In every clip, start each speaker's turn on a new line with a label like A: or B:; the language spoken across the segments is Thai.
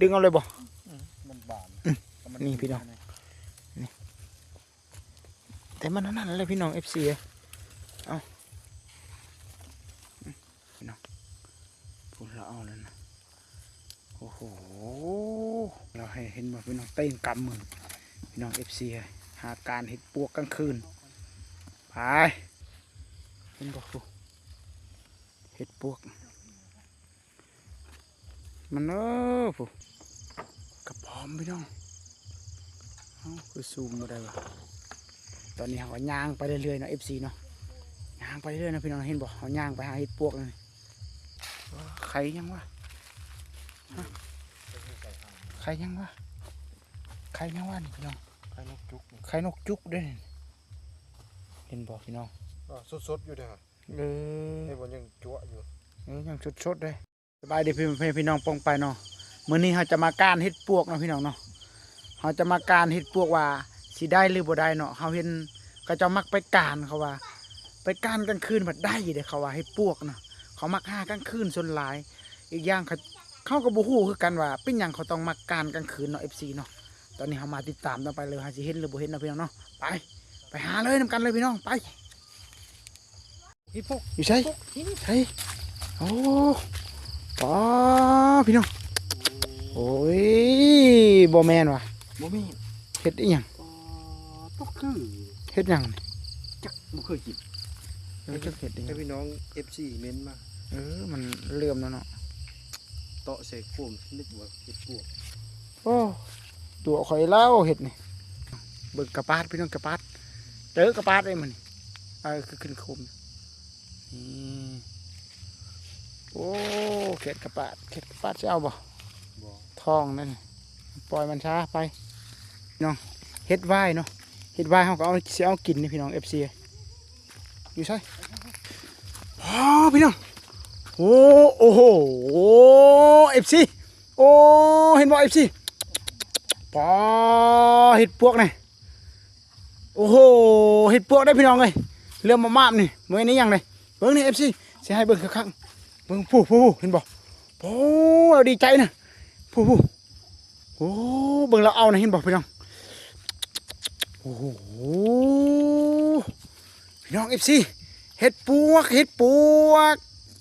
A: ดึงเอาเลยบ่
B: มันบาน
A: นี่พี่น้องแต่มันนั่นเลยพี่น้อง FC เอ้ยเอาอืมพี่น้องพูดเราเอาแล้วนะโอ้โหเราให้เห็นว่าพี่น้องเต้นกำมือพี่น้อง FC เอ้ยหาการเห็ดปวกกลางคืนไปเห็นบอกผู้เห็ดปวก มันเออผู้กระพร้อมพี่น้องเอ้าคือซูมมาได้วะตอนนี้เขาก็ย่างไปเรื่อยๆเนาะ FC เนาะย่างไปเรื่อยๆนะพี่น้องเห็นบ่เขาย่างไปหาเห็ดปวกเลยใครยังวะฮะใครยังวะใครยังวะนี่พี่น้อง
B: ไข่นกจุก
A: ใครนกจุกเด้วยนี่เห็นบ่พี่น้อง
B: สดๆอยู่เด้อ
A: เออ
B: ให้บ่ยังจั่วอยู่
A: เออยังสดๆเลย สบายดีพี่พี่พี่น้องปองไปเนาะมื้อนี้เราจะมาการเห็ดปวกเนาะพี่น้องเนาะเราจะมาการเห็ดปวกว่าสิได้หรือบ่ได้เนาะเขาเห็นก็จะมักไปการเขาว่า ไปการกลางคืนบัดได้เด้เขาว่าเห็ดปวกเนาะเขามักหากลางคืนส่วนหลาย อีกอย่างเขาเขาก็บ่ฮู้คือกันว่า เป็นหยังเขาต้องมักการกลางคืนเนาะ FC เนาะตอนนี้เรามาติดตามต่อไปเลยหาสิเห็นหรือบ่เห็นเนาะพี่น้องเนาะไปไปหาเลยนํกันเลยพี่น้องไป
B: พี่พวก
A: อยู่ใช่ใช่โอ้ ป๋อพี่น้อง โอ้ยบอแมนว่ะ
B: บ่มี
A: เฮ็ดอีหยัง
B: อ๋อก็คือ
A: เฮ็ดหยังนี่
B: จักบ่เคยกิน
A: เออจักเฮ็ดอีห
B: ให้
A: ยัง
B: พี่น้อง FC เม้นมา
A: เออมันเลื่อมแล้วเนาะ
B: เตาะใส่โฟมนึกว่าเห็ดพวก
A: โอ้ตัวข่อยเล่าเฮ็ดนี่เบิ่งกระปาดพี่น้องกระปาดเจอกระปาดได้มันเออคือขึ้นโคมนี่ โอ้เข็ดกระปาดเข็ดกระปาดจะเอาบ่
B: บ่
A: ทองนั่นปล่อยมันช้าไปพี่น้องเฮ็ดไว้เนาะเฮ็ดไว้เขาก็เอาเสียเอากินนี่พี่น้องเอฟซีอยู่ใช่อ๋อพี่น้องโอ้โอ้โหเอฟซีโอ้เห็นบ่เอฟซีปอเห็ดปวกนี่โอ้โหเห็ดปวกได้พี่น้องเลยเรื่องมามามนี่เมื่อนี้ยังเลยเบิ่งนี่เอฟซีสิให้เบิ่งข้างๆ เบิ่งผู้ผู้เห็นบ่โอ้เราดีใจนะผู้ผู้โอ้เบิ่งเราเอานะเห็นบอกพี่น้องโอ้โหพี่น้องเอฟซีเห็ดปวกเห็ดปวก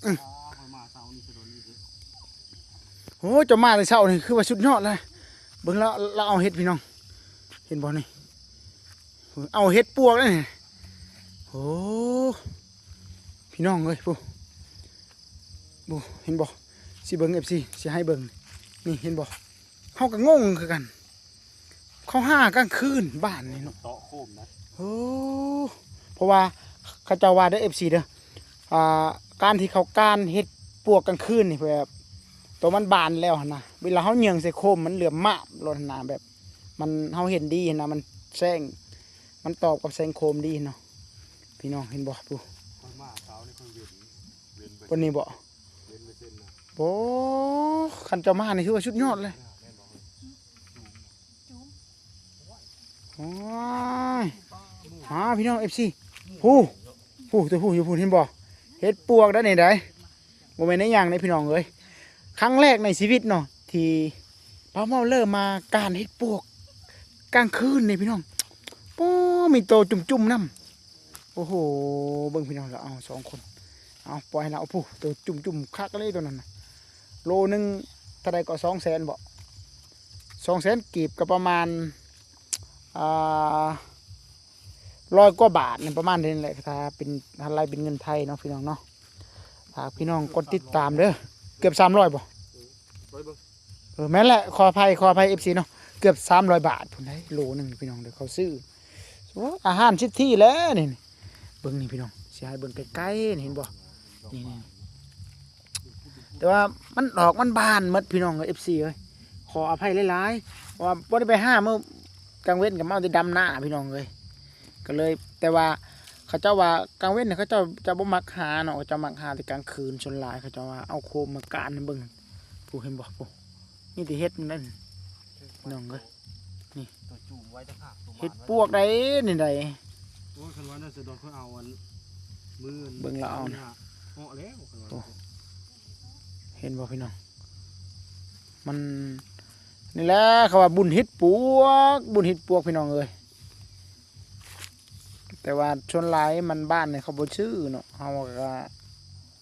B: อ๋อคอยมาเช้านี้สะดนนี่สิ
A: โอ้เจะมาแต่เช้านี่คือว่าสุดยอดเลยเบิ่งเราเราเอาเห็ดพี่น้อง เห็นบ่นี่เอาเห็ดปวกเลยโอ้พี่น้องเอ้ยผู้ ผู้เห็นบ่สิเบิ่งเอฟซีสิให้เบิ่งนี่เห็นบ่เขาก็งงคือกัน เขาห้ากลางคืนบ้านนี่เนาะ
B: เตาะโคมนะ
A: โอ้เพราะว่าเขาเจ้าว่าเด้อเอฟซีเด้ออ่าการที่เขาการเฮ็ดปวกกลางคืนนี่แบบตัวมันบานแล้วหั่นนะเวลาเขาเหยียงใส่โคมมันเหลือมมากรถนาแบบ มันเขาเห็นดีนะมันแสงมันตอบกับแสงโคมดีเนาะพี่น้องเห็นบ่ปู
B: คอยมาเช้านี่คอยเวียนเวียนไป
A: คนนี้บ่ อ้คันเจ้ามานี่คือว่าชุดยอดเลยโอ้ยหาพี่น้องเอฟซีผู้ผู้ตัวผู้อยู่ผู้เห็นบ่เฮ็ดปวกได้ไหนได้โมเมนต์ในอย่างในพี่น้องเอ้ยครั้งแรกในชีวิตเนาะที่ป้าเมาเริ่มมาการเฮ็ดปวกกลางคืนนี่พี่น้องป้อมีโตจุ่มๆน้ำโอ้โหเบิ่งพี่น้องเราเอาสองคนเอาปล่อยให้เราผู้ตัวจุ่มๆคักเลยตัวนั้นนะ โลหนึงเท่าใดก็สองแสนบ่สองแสนกีบก็ประมาณอ่าร้อยกว่าบาทเนี่ยประมาณนี้แหละถ้าเป็นถ้าไรเป็นเงินไทยเนาะพี่น้องเนาะฝากพี่น้องกดติดตามเด้อเกือบสามร้อยบ่
B: ไปเบิ่ง
A: เออแม่นแหละขออภัยขออภัยเอฟซีเนาะเกือบสามร้อยบาทพุ่นได้โลหนึ่งพี่น้องเดี๋ยวเขาซื้อโอ้อาหารชิดที่แล้วนี่นี่เบิ่งนี่พี่น้องเสียให้เบิ่งใกล้ๆนี่เห็นบ่นี่นี่ แต่ว่ามันดอกมันบานหมดพี่น้องเอฟซีเอ้ยขออภัยหลายๆเพราะว่าบ่ได้ไปห้าเมื่อกลางเว้นกับมาเอาแต่ดำหน้าพี่น้องเลยก็เลย แต่ว่าเขาเจ้าว่ากลางเว้นเนี่ยเขาเจ้าจะบ่มักหาเนาะเขาจะมักหาแต่กลางคืนส่วนหลายเขาเจ้าว่าเอาโคมมาการให้เบิ่งผู้เห็นบ่ผู้นี่ที่เฮ็ดมันนั่นพี่น้องเอ้ย
B: ตัวจูงไว้ตะขาบตัว
A: เฮ็ดปวกได้นี่ได้
B: โอ้ยคันว่าน่าจะโดนเขาเอาอันมือ
A: เบิ่งแล้วเอานะ
B: เหาะแล้วคันว่า
A: โอ้ เห็นบ่พี่น้อง มันนี่แหละเขาว่าบุญเฮ็ดปวก บุญเฮ็ดปวกพี่น้องเอ้ยแต่ว่าชนหลายมันบ้านเนี่ยเขาบ่ชื่อเนาะเฮาก็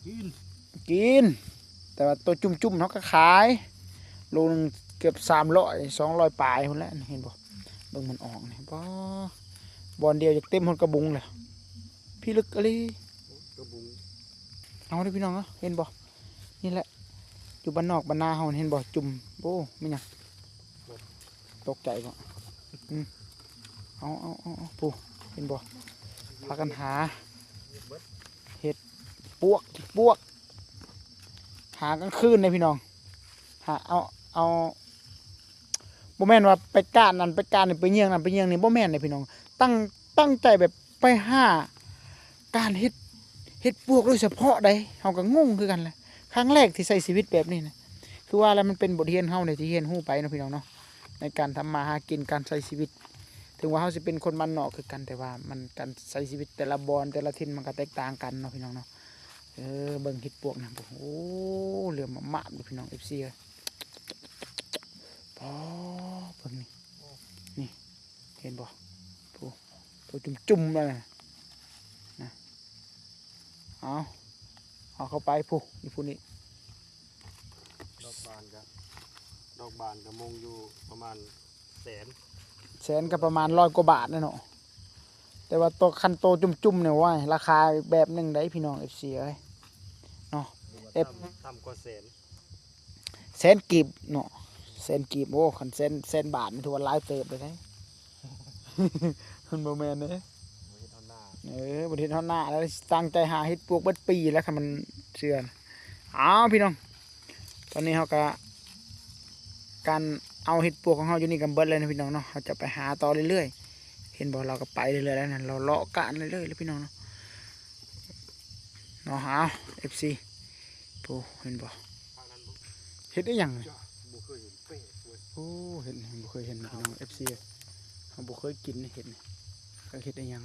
B: กิน
A: กิน แต่ว่าตัวจุ่มๆเขาก็ขายโลนึงเกือบ300 200ปลายพุ่นแหละนี่เห็นบ่เบิ่งมันออกนี่บ่บอลเดียวจะเต็มหนกระบุงเลยพี่ลึกอะไร
B: กระบุง
A: เอาเด้อพี่น้องเนาะเห็นบ่นี่แหละ อยู่บ้านนอกบ้านนาเฮาเห็นบ่จุ่มโอ้ไม่หยังตกใจบ่อืมเอาเอาเอาเอาปูเห็นบ่พากันหาเห็ดปวกปวก หากลางคืนเลยพี่น้อง หาเอาเอาบ่แม่นว่าไปก้านนั่นไปก้านนี่ไปเยี่ยงนั่นไปเยี่ยงนี่บ่แม่นเลยพี่น้อง ตั้งตั้งใจแบบไปหาการเฮ็ดเฮ็ดปวกโดยเฉพาะใดเฮาก็งงคือกันแหละ ครั้งแรกที่ใช้ชีวิตแบบนี้นะคือว่าแล้วมันเป็นบทเรียนเฮาในที่เรียนฮู้ไปนะพี่น้องเนาะในการทำมาหากินการใช้ชีวิต ถึงว่าเฮาสิเป็นคนบ้านนอกคือกันแต่ว่ามันการใช้ชีวิตแต่ละบอนแต่ละถิ่นมันก็แตกต่างกันเนาะพี่น้องเนาะเออเบิ่งเฮ็ดปวกนะโอ้เหลือมมากเลยพี่น้อง FC เอ้ยพอเบิ่งนี่นี่เห็นบ่โอ้ตัวจุ่มๆเลยนะนะเอา เอาเข้าไปผู้นี่ผู้นี้
B: ดอกบานกับดอกบานกับมงอยู่ประมาณแสน
A: แสนก็ประมาณร้อยกว่าบาทนะเนาะแต่ว่าตัวคันโตจุ่มๆเนี่ยว่าราคาอีกแบบหนึ่งได้พี่น้อง FC เอ้ย
B: หรือว่า
A: เอฟ
B: ต่ำต่ำกว่าแสน
A: แสนกีบเนาะแสนกีบโอ้คันแสนแสนบาทนี่ถือว่าหลายเติบเลยนะมันบ่แม่นเด้
B: ไม่ใช่เท่าหน้า
A: เออบ่เฮ็ดเท่าหน้าแล้วตั้งใจหาเฮ็ดปลวกเบิดปีแล้วค่ะมันเชื่อนะอ้าวพี่น้อง ตอนนี้เฮาก็การเอาเฮ็ดปลวกของเฮาอยู่นี่กันเบิดเลยนะพี่น้องเนาะเฮาจะไปหาต่อเรื่อยๆ เห็นบ่เราก็ไปเรื่อยๆแล้วนะเราเลาะกะเรื่อยๆแล้วพี่น้องเนาะเนาะเอา FC ปูเห็นบ่
B: ทางนั้นบ่
A: เฮ็ดได้ยัง
B: จ้ะบ่เคยเห็นเป๊ะเว้ย
A: โอ้เห็นบ่เคยเห็นพี่น้อง FC เฮาบ่เคยกินเห็ดนี่ก็เฮ็ดได้ยัง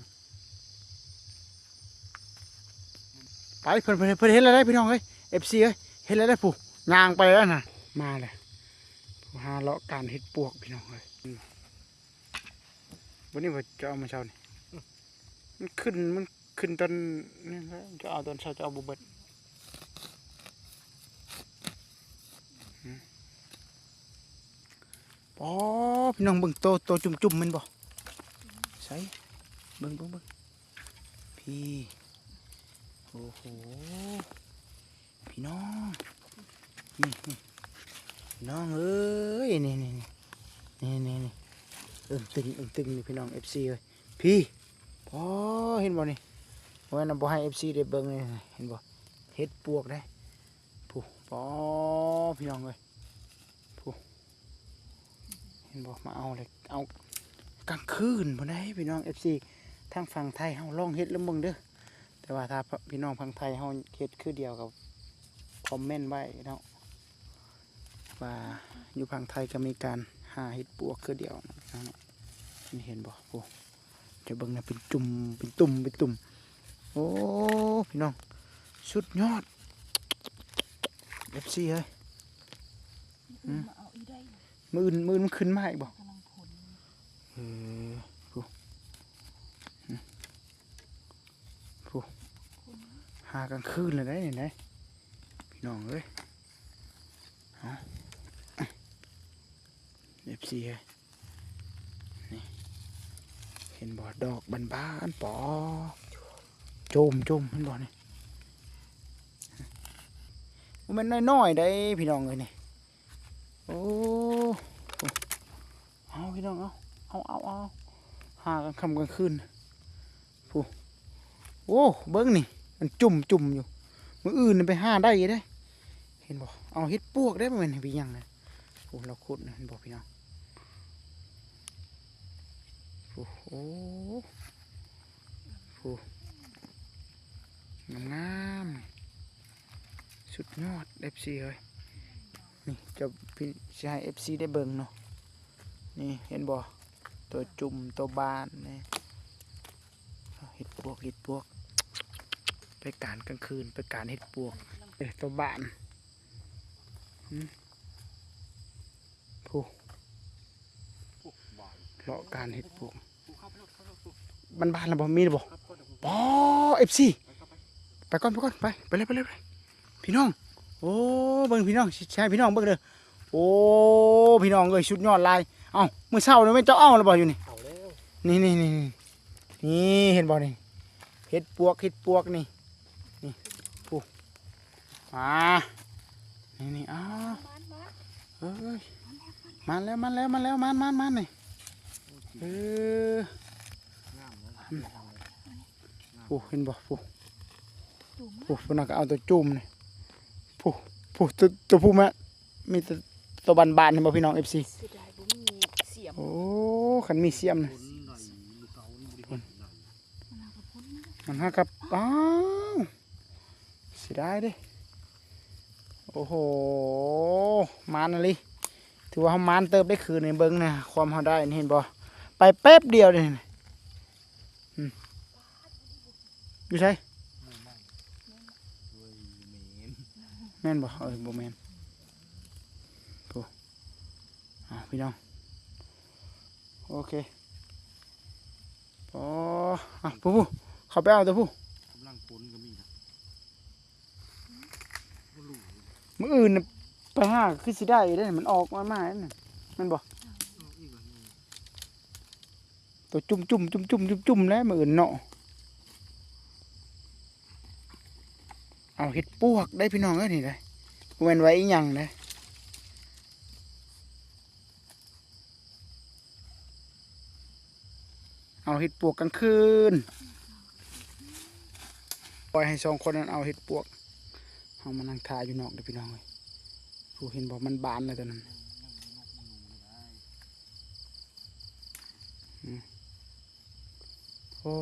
A: ไปเพิ่นเพิ่นเพิ่นเห็นแล้วได้พี่น้องเอ้ย FC เอ้ยเห็นแล้วได้ผู้ยางไปแล้วนะมาเลยผู้หาเลาะการเฮ็ดปวกพี่น้องเอ้ยวันนี้ว่าจะเอามาเช้านี่มันขึ้นมันขึ้นตอนนี่แหละจะเอาตอนเช้าจะเอาบ่เบิดอืมอ๋อพี่น้องเบิ่งโตโตจุ่มๆแมันบ่ใส่เบิ่งเบิ่งเบิ่งพี่ โอ้โห พี่น้องนี่นี่พี่น้องเอ้ยนี่นี่นี่นี่นี่เอิงตึงเอิงตึงนี่พี่น้องเอฟซีเลยพี่พอเห็นบ่นี่วันนั้นบ่ให้เอฟซีได้เบิ่งเลยเห็นบ่เฮ็ดปวกได้ผู้พอพี่น้องเลยผู้เห็นบ่มาเอาเลยเอากลางคืนบ่ได้พี่น้องเอฟซีทางฝั่งไทยเฮาลองเฮ็ดแล้วเบิ่งเด้อ แต่ว่าถ้าพี่น้องพังไทยเฮาเฮ็ดคือเดียวกับคอมเมนต์ไว้เนาะว่าอยู่พังไทยก็มีการหาเห็ดปวกคือเดียวนะพี่น้องเนาะนี่เห็นบ่โอ้จะเบิ่งนะเป็นจุ่มเป็นตุ่มเป็นตุ่มโอ้พี่น้องสุดยอด FC เฮ้ยอืม
C: มาเอาอีได้
A: มืออื่นมืออื่นมันขึ้นมาอีกบ่
C: กำลังผล
A: เออผู้อืมผู้หากลางคืนเลยได้เนี่ยพี่น้องเอ้ยเอาเอฟซีเอ้ยนี่เห็นบ่ดอกบานบานปอจมจมเห็นบ่นี่มันน้อยๆได้พี่น้องเลยนี่โอ้โอ้เอาพี่น้องเอาเอาเอาเอาหากันคำกลางคืนผู้โอ้เบิ้งนี่ มันจุ่มจุ่มอยู่ มืออื่นไปห้าได้ได้ เห็นบ่เอาเฮ็ดปวกได้บ่แม่นพี่ยังนะโอ้เราขุดนะเห็นบ่พี่น้องโอ้โหโอ้งามงามสุดยอด FC เอ้ยนี่จะพี่สิให้ FC ได้เบิ่งเนาะนี่เห็นบ่ตัวจุ่มตัวบานนี่เห็ดปวกเห็ดปวก ไปการกลางคืนไปการเห็ดปวกเอ้ยตัวบ้านผู้เลาะการเฮ็ดปวกบ้านบ้านๆแล้วบ่มีหรือบ่ปอเอฟซีไปก่อนไปก่อนไปไปเลยไปเลยไปพี่น้อง โอ้เบิ่งพี่น้องใช่พี่น้องเบิ่งเด้อโอ้พี่น้องเอ้ยชุดยอดลายเอ้ามือเช้านี่แม่เจ้าเอ้าแล้วบ่อยู่นี่นี่นี่นี่นี่เห็นบ่นี่เห็ดปวกเห็ดปวกนี่ มานี่นี่อ้าวเอ้ยมันแล้วมันแล้วมันแล้วมันมันมันนี่เออปูเห็นบ่ปูปูปูนักเอาตัวจุ่มนี่ปูปูตัวตัวปูแม่มีแต่ตัวบานๆเห็นบ่พี่น้อง FC
C: เสียดายบ่มีเสียม
A: โอ้ขันมีเสียมนะมันหากับอ้าวเสียดายเด้ โอ้โหมานอะไรถือว่าเขามานเติบได้คืนในเบิ้งนะความเขาได้นี่เห็นบ่ไปแป๊บเดียวเลยอยู่ใช่แม่นบ่เออบ่แม่นโอ้อ่าพี่น้องโอเคอ๋ออะผู้ผู้เขาไปเอาตัวผู้
B: กำลังฝนก็มีนะ
A: มืออื่นน่ะไปหาคือสิได้ได้มันออกมามานั่นน่ะแมันบอกตัวจุ่มจุ่มจุ่มจุ่มจุ่มจุ่มแล้วมืออื่นเนาะเอาเห็ดปวกได้พี่น้องเอ้ยนี่ได้เว้นไว้อีหยังเลยเอาเห็ดปวกกลางคืนปล่อยให้สองคนนั้นเอาเห็ดปวก เอามานั่งทาอยู่นอกเด้อพี่น้องเลยผู้เห็นบอกมันบานเลยตอนนั้นโอ้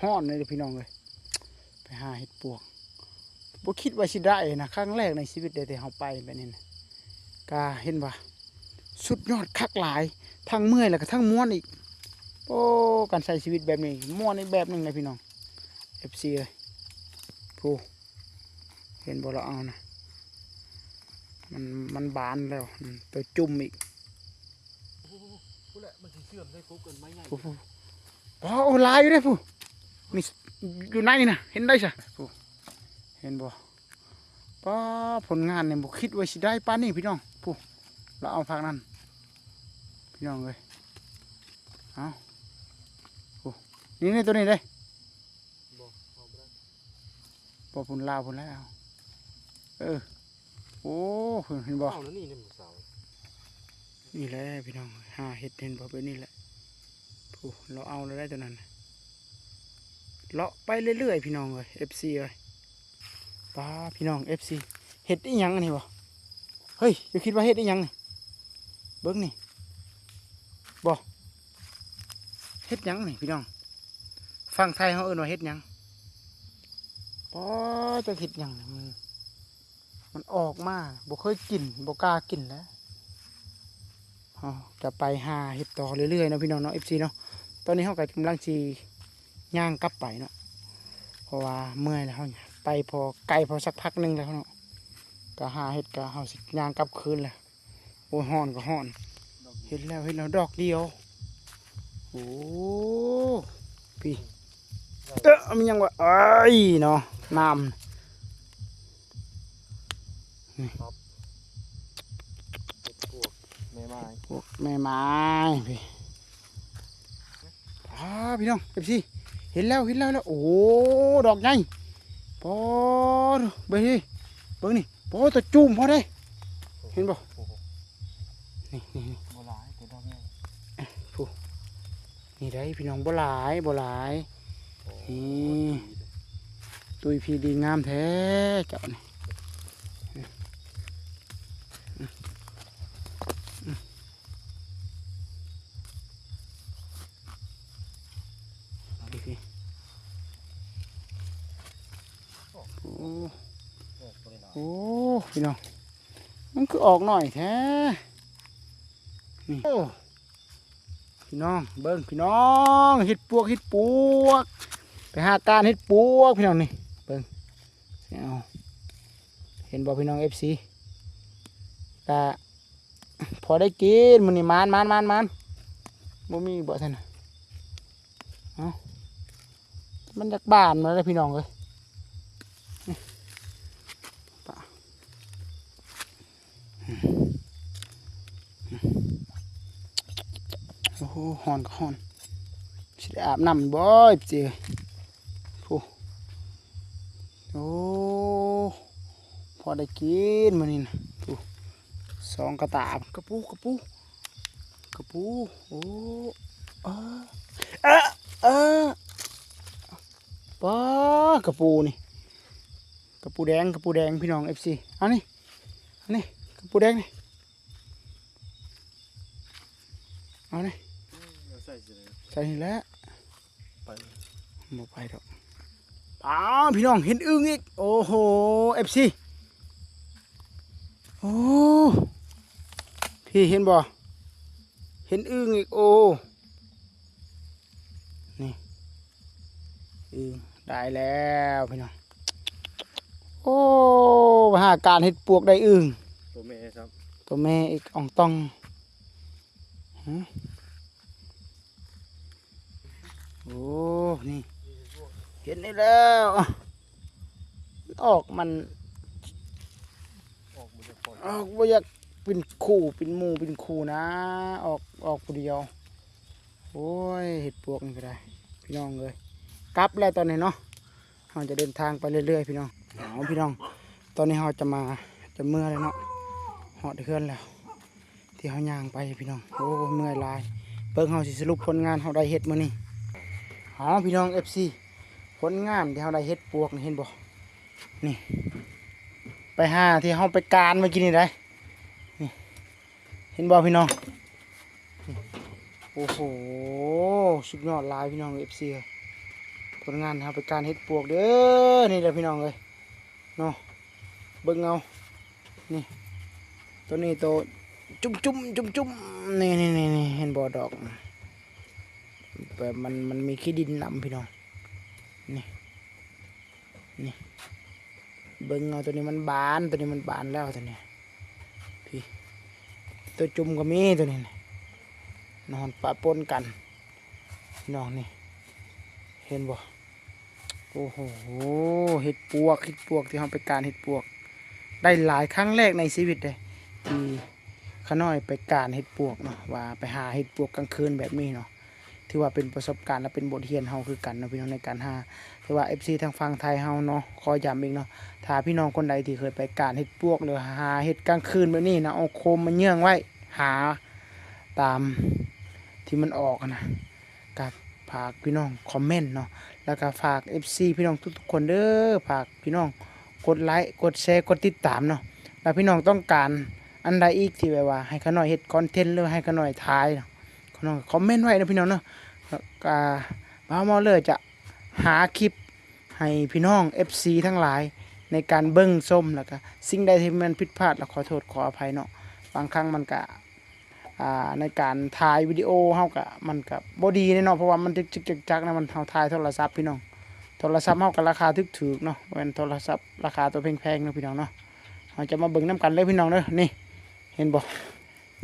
A: ห้อนเลยเด้อพี่น้องเลยไปหาเห็ดปวกบ่คิดว่าสิได้นะครั้งแรกในชีวิตเดยที่เราไปแบบนี้นะกาเห็นว่าสุดยอดคักหลายทั้งเมื่อยแล้วก็ทั้งม้วนอีก โอ้การใช้ชีวิตแบบนี้ม้วนอีกแบบหนึ่งเลยพี่น้อง FC เลยผู้ เห็นบ่เราเอานะมันมันบานแล้วอืมตัวจุ่มอีก
B: ผู้แหละมันสิเชื่อมได้ครบกันไหมไง
A: ผู้ผู้อ๋อโอ้ลายอยู่เด้อผู้นี่อยู่ในนี่นะเห็นได้ใช่ผู้เห็นบ่ป้าผลงานเนี่ยบ่คิดว่าสิได้ปานนี้พี่น้องผู้เราเอาพักนั้นพี่น้องเลยเอาผู้นี่นี่ตัวนี้เด้
B: บอกเอาไปได้
A: พอพุ่นลาวพุ่นแล้ว เออ โอ้เห็นบ่
B: เอาแล้วนี่นี่มันเสา
A: นี่แหละพี่น้องหาเห็ดเห็นบ่เป็นนี่แหละผู้เราเอาแล้วได้ตัวนั้นน่ะเลาะไปเรื่อยๆพี่น้องเลย FC เลยป้าพี่น้อง FC เห็ดอีหยังอันนี่บ่เฮ้ยจะคิดว่าเห็ดอีหยังนี่เบิ้งนี่บ่เห็ดหยังนี่พี่น้องฟังไทยเขาเอิ้นว่าเห็ดหยังป้าจะเห็ดหยังนี่ มันออกมาบ่เคยกินบ่กล้ากินแล้วจะไปหาเห็ดต่อเรื่อยๆนะพี่น้องเนาะ FC เนาะตอนนี้เขาก็กำลังชีย่างกลับไปเนาะเพราะว่าเมื่อยแล้วเขาไปพอไกลพอสักพักหนึงแล้วเนาะก็หาเห็ดก็เขาสิย่างกลับคืนแหละโอ้ยห่อนก็ห่อนเห็ดแล้วเห็ดแล้วดอกเดียวโอ้พี่เออมันยังว่าเอ้เนาะน้ำ
B: พวกแม่ไม้
A: พวกแม่ไม้พี่อ่าพี่น้องเอฟซีเห็นแล้วเห็นแล้วแล้วโอ้ดอกใหญ่ปอดเบิ่งนี่เบิ่งนี่ปอตะจุ่มพอได้เห็นบ่
B: โอ้โห
A: นี่นี่นี่
B: โบราณแต่ดอกใหญ่
A: นี่ได้พี่น้องบ่หลายบ่หลาย
B: โอ้
A: นี่ตุยพีดีงามแท้เจ้านี่พี่พี่โอ้
B: โอ้บริณา
A: โอ้ พี่น้อง มันคือออกหน่อยแท้นี่พี่น้องเบิ้งพี่น้องเห็ดปวกเห็ดปวก ไปหาการเห็ดปวกพี่น้องนี่เบิ้งเอาเห็นบ่พี่น้องเอฟซีกะพอได้กินมันนี่มานมานมานมานบ่มีบ่ซั่นน่ะเอ้ามันจากบานมาแล้วพี่น้องเอ้ยนี่ปะ โอ้โหหอนก็หอนสิได้อาบน้ำบ่อยเจีโอ้โอ้พอได้กินมื้อนี้นะโอ้สองกระตาบกระปูกระปูกระปูโอ้เออเออเออป้ากระปูนี่กระปูแดงกระปูแดงพี่น้อง FC เอานี่เอานี่กระ ปูแดงนี่เอานี่
B: เราใส่สิเลย
A: ใส่นี่แหล้ว
B: ไป
A: บ่ไปดอกอ้าวพี่น้องเห็นอึ้งอีก โอ้โห FC โอ้พี่เห็นบ่เห็นอึ้งอีกโอ้นี่อึ้งได้แล้วพี่น้องโอ้หาการเห็ดปวกได้อึ้ง
B: ตัวแม่ครับ
A: ตัวแม่อีกอ่องต้องฮะโอ้นี่เห็นได้แล้วอะออกมัน
B: ออกมาจากปอด
A: ออกว่าอยากเป็นคู่เป็นหมู่เป็นคู่นะ ออกออกผู้เดียว โอ้ยเห็ดปวกนี่ก็ได้ พี่น้องเลยกลับแล้วตอนนี้เนาะเราจะเดินทางไปเรื่อยๆพี่น้องเอาพี่น้อง ตอนนี้เราจะมาจะเมื่อเลยเนาะห อดเคลื่อนแล้ว ที่เขาย่างไปพี่น้อง โอ้เมื่อยลาย เบิ่งเขาสิสรุปผลงานเขาได้เฮ็ดมื้อนี้เอาพี่น้อง FC ผลงานที่เขาได้เฮ็ดปวกนี่เห็นบ่นี่ ไปหาที่เขาไปการเมื่อกี้นี่ได้นี่เห็นบ่พี่น้องโอ้โหสุดยอดลายพี่น้อง FC เลยผลงานที่เขาไปการเฮ็ดปวกเด้อนี่แหละพี่น้องเลยเนาะเบิ่งเอานี่ ตัวนี้ตัวจุ่มจุ่มจุ่มจุ่มนี่นี่นี่นี่เห็นบ่อดอกแบบมันมันมีขี้ดินนำพี่น้องนี่นี่เบิ่งเอาตัวนี้มันบานตัวนี้มันบานแล้วตัวนี้พี่ตัวจุ่มก็มีตัวนี้นอนปะปนกันน้องนี่เห็นบ่โอ้โหเห็ดปวกเห็ดปวกที่เราไปการเห็ดปวก ได้หลายครั้งแรกในชีวิตเลย ที่ขาน้อยไปการเห็ดปวกเนาะว่าไปหาเห็ดปวกกลางคืนแบบนี้เนาะถือว่าเป็นประสบการณ์และเป็นบทเรียนเฮาคือกันเนาะพี่น้องในการหาถือว่า FC ทางฝั่งไทยเฮาเนาะขอย้ำอีกเนาะถ้าพี่น้องคนใดที่เคยไปการเห็ดปวกหรือหาเห็ดกลางคืนแบบนี้นะเอาโคมมาเยื่องไว้หาตามที่มันออกนะกับฝากพี่น้องคอมเมนต์เนาะแล้วก็ฝาก FC พี่น้องทุกๆคนเด้อฝากพี่น้องกดไลค์กดแชร์กดติดตามเนาะแล้วพี่น้องต้องการ อันใดอีกที่แบบว่า ให้เขาหน่อยเฮ็ดคอนเทนต์หรือให้เขาหน่อยทายเนาะเขาน้องคอมเมนต์ไว้นะพี่น้องเนาะแล้วก็บ้ามอเลยจะหาคลิปให้พี่น้อง FC ทั้งหลายในการเบิ้งส้มแล้วก็สิ่งใดที่มันผิดพลาดเราขอโทษขออภัยเนาะบางครั้งมันก็ในการถ่ายวิดีโอเฮาก็มันก็บ่ดีแน่เนาะเพราะว่ามันจึกๆจักนะมันเฮาถ่ายโทรศัพท์พี่น้องโทรศัพท์เฮาก็ราคาถูกๆเนาะเป็นโทรศัพท์ราคาตัวแพงๆเนาะพี่น้องเนาะเราจะมาเบิ่งน้ำกันเลยพี่น้องเด้อนี่ เห็นบ่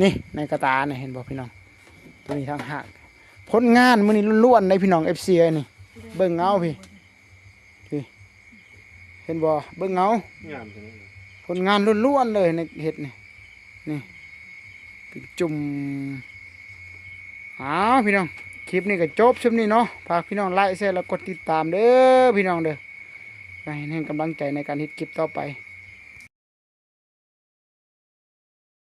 A: นี่ในกระตาเนี่ยเห็นบ่พี่น้องตัวนี้ทางหักผลงานมื้อนี้ล้วนๆในพี่น้องเอ้ยนี่เบิ่งเงาพี่พี่เห็นบ่เบิ่งเงา
B: งามจังเลย
A: ผลงานล้วนๆเลยในเห็ดนี่นี่จุ่มอ้าวพี่น้องคลิปนี้ก็จบช่วนี้เนาะฝากพี่น้องไลค์แชร์แล้วกดติดตามเด้อพี่น้องเด้อให้แห่งกำลังใจในการเฮ็ดคลิปต่อไป